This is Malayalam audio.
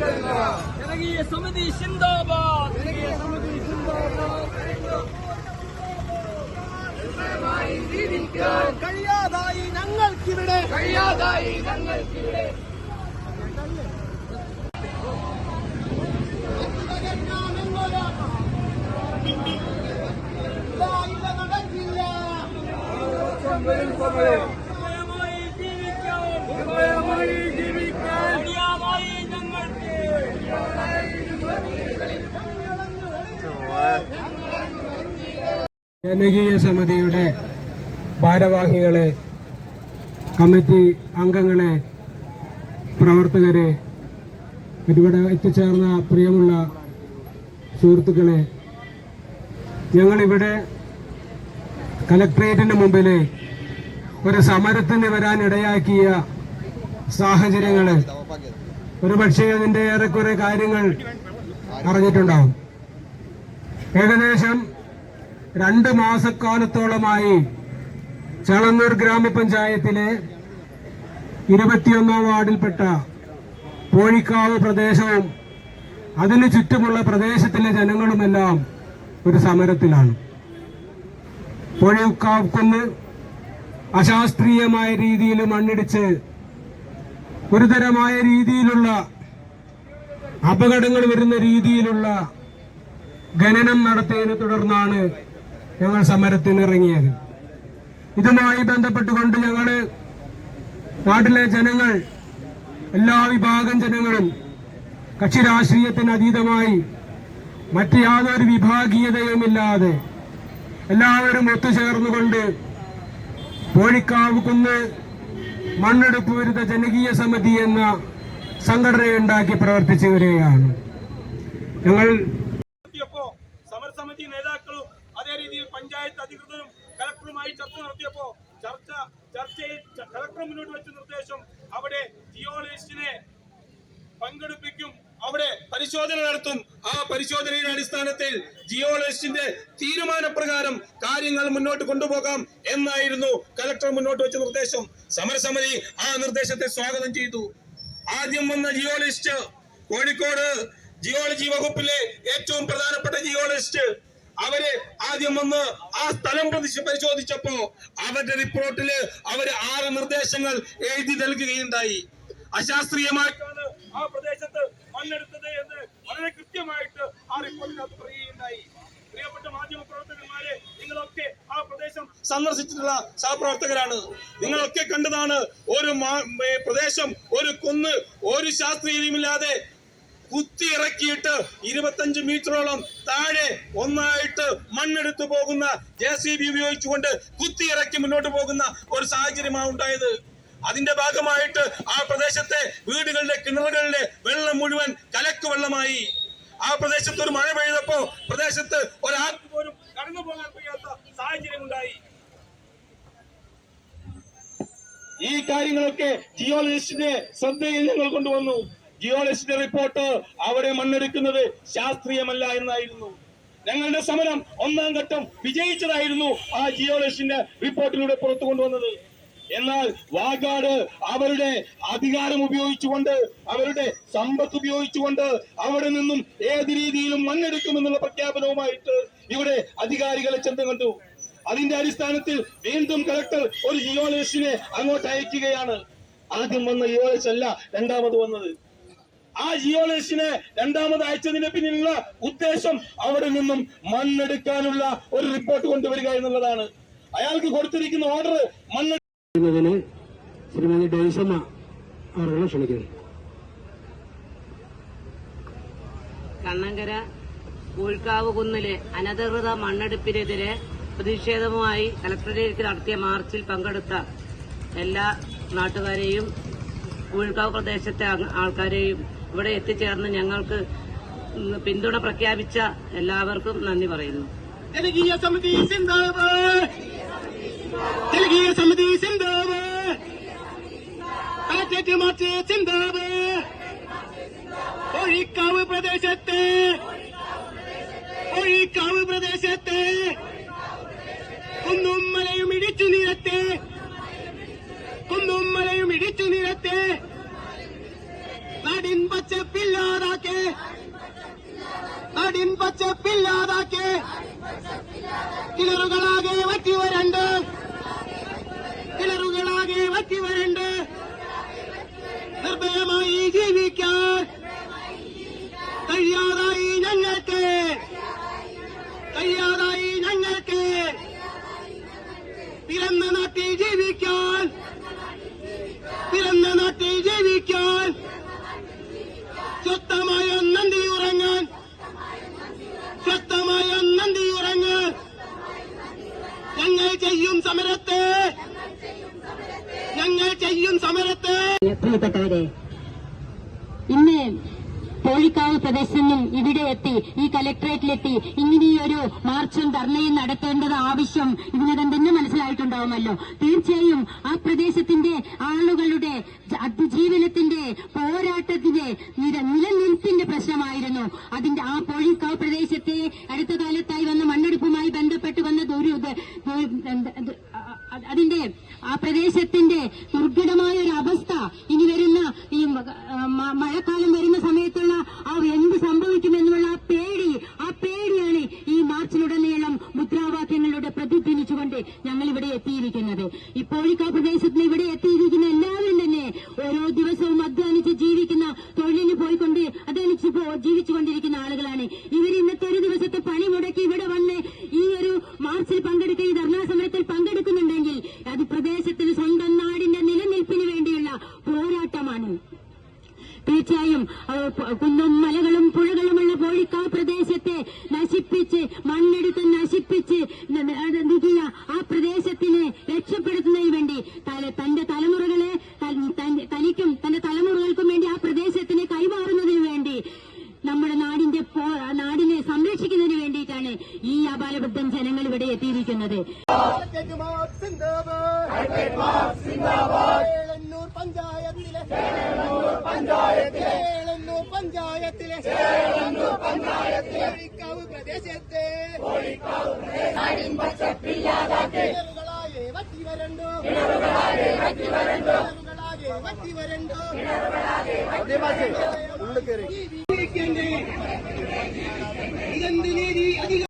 ജനകീയ സമിതി സിന്ദാബാദ് കഴിയാതായി ഞങ്ങൾക്കിവിടെ. കഴിയാതായി ഞങ്ങൾക്കിവിടെ. Thank നിർഭയമായി ജനകീയ സമിതിയുടെ ഭാരവാഹികളെ കമ്മിറ്റി അംഗങ്ങളെ പ്രവർത്തകരെ ഇവിടെ എത്തിച്ചേർന്ന പ്രിയമുള്ള സുഹൃത്തുക്കളെ ഞങ്ങളിവിടെ കലക്ട്രേറ്റിന് മുമ്പിൽ ഒരു സമരത്തിന് വരാനിടയാക്കിയ സാഹചര്യങ്ങൾ ഒരുപക്ഷെ അതിന്റെ ഏറെക്കുറെ കാര്യങ്ങൾ അറിഞ്ഞിട്ടുണ്ടാവും. ഏകദേശം രണ്ട് മാസക്കാലത്തോളമായി ചളന്നൂർ ഗ്രാമപഞ്ചായത്തിലെ ഇരുപത്തിയൊന്നാം വാർഡിൽപ്പെട്ട പോഴിക്കാവ് പ്രദേശവും അതിനു ചുറ്റുമുള്ള പ്രദേശത്തിലെ ജനങ്ങളുമെല്ലാം ഒരു സമരത്തിലാണ്. പോഴിക്കാവ് കുന്ന് അശാസ്ത്രീയമായ രീതിയിൽ മണ്ണിടിച്ച് ഗുരുതരമായ രീതിയിലുള്ള അപകടങ്ങൾ വരുന്ന രീതിയിലുള്ള ഖനനം നടത്തിയതിനെ തുടർന്നാണ് ഞങ്ങൾ സമരത്തിന് ഇറങ്ങിയത്. ഇതുമായി ബന്ധപ്പെട്ടുകൊണ്ട് ഞങ്ങൾ നാട്ടിലെ ജനങ്ങൾ എല്ലാ വിഭാഗം ജനങ്ങളും കക്ഷി രാഷ്ട്രീയത്തിന് അതീതമായി മറ്റ് യാതൊരു വിഭാഗീയതയുമില്ലാതെ എല്ലാവരും ഒത്തുചേർന്നുകൊണ്ട് കോഴിക്കാവ് കുന്ന് മണ്ണെടുപ്പ് വിരുദ്ധ ജനകീയ സമിതി എന്ന സംഘടനയുണ്ടാക്കി പ്രവർത്തിച്ചു വരികയാണ് ഞങ്ങൾ നടത്തിയപ്പോ സമരസമിതി നേതാക്കളും അതേ രീതിയിൽ അധികൃതരും കലക്ടറുമായി ചർച്ച നടത്തിയപ്പോ ചർച്ച ചർച്ചയിൽ കലക്ടർ മുന്നോട്ട് വെച്ച നിർദ്ദേശം അവിടെ ജിയോളജിസ്റ്റിനെ പങ്കെടുപ്പിക്കും അവിടെ പരിശോധന നടത്തും. ആ പരിശോധനയുടെ അടിസ്ഥാനത്തിൽ ജിയോളജിസ്റ്റിന്റെ തീരുമാനപ്രകാരം കാര്യങ്ങൾ മുന്നോട്ട് കൊണ്ടുപോകാം എന്നായിരുന്നു കലക്ടർ മുന്നോട്ട് വെച്ച നിർദ്ദേശം. സമരസമിതി ആ നിർദ്ദേശത്തെ സ്വാഗതം ചെയ്തു. ആദ്യം വന്ന ജിയോളജിസ്റ്റ് കോഴിക്കോട് ജിയോളജി വകുപ്പിലെ ഏറ്റവും പ്രധാനപ്പെട്ട ജിയോളജിസ്റ്റ് അവർ ആദ്യം വന്ന് ആ സ്ഥലം പരിശോധിച്ചപ്പോ അവരുടെ റിപ്പോർട്ടിൽ അവർ ആറ് നിർദ്ദേശങ്ങൾ എഴുതി നൽകുകയുണ്ടായി. അശാസ്ത്രീയമായിട്ടാണ് ആ പ്രദേശത്ത് മണ്ണെടുത്തത് എന്ന് വളരെ കൃത്യമായിട്ട് ആ റിപ്പോർട്ടിനകത്ത് പറയുകയുണ്ടായി. പ്രിയപ്പെട്ട മാധ്യമ പ്രവർത്തകന്മാരെ നിങ്ങളൊക്കെ ആ പ്രദേശം സന്ദർശിച്ചിട്ടുള്ള സഹപ്രവർത്തകരാണ് നിങ്ങളൊക്കെ കണ്ടതാണ് ഒരു പ്രദേശം ഒരു കുന്ന് ഒരു ശാസ്ത്രീയതയുമില്ലാതെ കുത്തിയിറക്കിയിട്ട് ഇരുപത്തഞ്ച് മീറ്ററോളം താഴെ ഒന്നായിട്ട് മണ്ണെടുത്തു പോകുന്ന ജെ സി ബി ഉപയോഗിച്ചുകൊണ്ട് കുത്തി ഇറക്കി മുന്നോട്ട് പോകുന്ന ഒരു സാഹചര്യമാണ് ഉണ്ടായത്. അതിന്റെ ഭാഗമായിട്ട് ആ പ്രദേശത്തെ വീടുകളിലെ കിണറുകളിലെ വെള്ളം മുഴുവൻ കലക്ക് വെള്ളമായി. ആ പ്രദേശത്ത് ഒരു മഴ പെയ്തപ്പോ പ്രദേശത്ത് ഒരാൾക്ക് പോലും കടന്നു പോകാൻ കഴിയാത്ത സാഹചര്യം ഉണ്ടായി ഈ കാര്യങ്ങളൊക്കെ ജിയോളജിസ്റ്റിന്റെ ശ്രദ്ധയിൽ ഞങ്ങൾ കൊണ്ടുവന്നു. ജിയോളജിസ്റ്റിന്റെ റിപ്പോർട്ട് അവരെ മണ്ണെടുക്കുന്നത് ശാസ്ത്രീയമല്ല എന്നായിരുന്നു. ഞങ്ങളുടെ സമരം ഒന്നാം ഘട്ടം വിജയിച്ചതായിരുന്നു ആ ജിയോളജിസ്റ്റിന്റെ റിപ്പോർട്ടിലൂടെ പുറത്തു കൊണ്ടുവന്നത്. എന്നാൽ വാഗാട് അവരുടെ അധികാരം ഉപയോഗിച്ചുകൊണ്ട് അവരുടെ സമ്പത്ത് ഉപയോഗിച്ചുകൊണ്ട് അവിടെ നിന്നും ഏത് രീതിയിലും മണ്ണെടുക്കുമെന്നുള്ള പ്രഖ്യാപനവുമായിട്ട് ഇവിടെ അധികാരികളെ ചെന്ന് കണ്ടു. അതിന്റെ അടിസ്ഥാനത്തിൽ വീണ്ടും കളക്ടർ ഒരു ജിയോളജിസ്റ്റിനെ അങ്ങോട്ട് അയക്കുകയാണ്. ആദ്യം വന്ന ജിയോളജിസ്റ്റ് അല്ല രണ്ടാമത് വന്നത്. ആ ജിയോളജിസ്റ്റിനെ രണ്ടാമത് അയച്ചതിന് പിന്നിലുള്ള ഉദ്ദേശം അവിടെ നിന്നും മണ്ണെടുക്കാനുള്ള ഒരു റിപ്പോർട്ട് കൊണ്ടുവരിക എന്നുള്ളതാണ്. അയാൾക്ക് കൊടുത്തിരിക്കുന്ന ഓർഡർ മണ്ണെടുക്കുന്നതിന് ശ്രീമതി ഡേസമ്മ അവരുടെ ക്ഷണിക്കുന്നു. കണ്ണങ്കര കൂഴ്ക്കാവ് കുന്നിലെ അനധികൃത മണ്ണെടുപ്പിനെതിരെ പ്രതിഷേധവുമായി കലക്ടറേറ്റിൽ നടത്തിയ മാർച്ചിൽ പങ്കെടുത്ത എല്ലാ നാട്ടുകാരെയും കൂഴ്ക്കാവ് പ്രദേശത്തെ ആൾക്കാരെയും ഇവിടെ എത്തിച്ചേർന്ന് ഞങ്ങൾക്ക് പിന്തുണ പ്രഖ്യാപിച്ച എല്ലാവർക്കും നന്ദി പറയുന്നു. ജനകീയ സമിതി സിന്ദാബാദ്! ജനകീയ സമിതി ഇടിച്ചു നിരത്തെ! കുന്നും മലയും ഇടിച്ചു നിരത്തെ! നാടിൻ പച്ചപ്പില്ലാതാക്കെ. നാടിൻ ചെയ്യും സമരത്തെ. ഞങ്ങൾ ചെയ്യും സമരത്തെ. പ്രിയപ്പെട്ടവരെ ഇന്ന് കോഴിക്കാവ് പ്രദേശത്ത് ഇവിടെ എത്തി ഈ കലക്ടറേറ്റിലെത്തി ഇങ്ങനെയൊരു മാർച്ചും ധർണയും നടത്തേണ്ടത് ആവശ്യം ഇതിനകം തന്നെ മനസ്സിലായിട്ടുണ്ടാവുമല്ലോ തീർച്ചയായും ആ പ്രദേശത്തിന്റെ ആളുകളുടെ അതിജീവനത്തിന്റെ പോരാട്ടത്തിന്റെ നിലനിൽപ്പിന്റെ പ്രശ്നമായിരുന്നു. അതിന്റെ ആ കോഴിക്കാവ് പ്രദേശത്തെ അടുത്ത കാലത്തായി വന്ന മണ്ണെടുപ്പുമായി ബന്ധപ്പെട്ട് വന്ന ദുരു അതിന്റെ ആ പ്രദേശത്തിന്റെ ദുർഘടമായ ഒരു അവസ്ഥ ഇനി വരുന്ന ഈ മഴക്കാലം വരുന്ന സമയത്തുള്ള ആ എന്ത് സംഭവിക്കുമെന്നുള്ള ആ പേടി ആ പേടിയാണ് മാർച്ചിലുടനീളം മുദ്രാവാക്യങ്ങളിലൂടെ പ്രതിധ്വനിച്ചുകൊണ്ട് ഞങ്ങൾ ഇവിടെ എത്തിയിരിക്കുന്നത് ഇപ്പോഴിക്കാ പ്രദേശത്ത് ഇവിടെ എത്തിയിരിക്കുന്ന എല്ലാവരും തന്നെ ഓരോ ദിവസവും അധ്വാനിച്ച് ജീവിക്കുന്ന തൊഴിലിന് പോയിക്കൊണ്ട് അധ്വാനിച്ച് ജീവിച്ചുകൊണ്ടിരിക്കുന്ന ആളുകളാണ്. ഇവർ ഇന്നത്തെ ഒരു ദിവസത്തെ പണി മുടക്കി ഇവിടെ വന്ന് ഈ ഒരു മാർച്ചിൽ പങ്കെടുക്കുക ഈ ധർണാ സമരത്തിൽ പങ്കെടുക്കുന്നുണ്ടെങ്കിൽ അത് പ്രദേശത്തിൽ സ്വന്തം നാടിന്റെ നിലനിൽപ്പിന് വേണ്ടിയുള്ള പോരാട്ടമാണ്. തീർച്ചയായും ആ, പഞ്ചായത്തിലെ കോഴിക്കാവ് പ്രദേശത്തെ കിണറുകളാകെ വറ്റി വരണ്ടു കിണറുകളാകെ വറ്റി വരണ്ടു ജീവിക്കണ്ടേ ഇതെന്ത് നീതി അധികാരം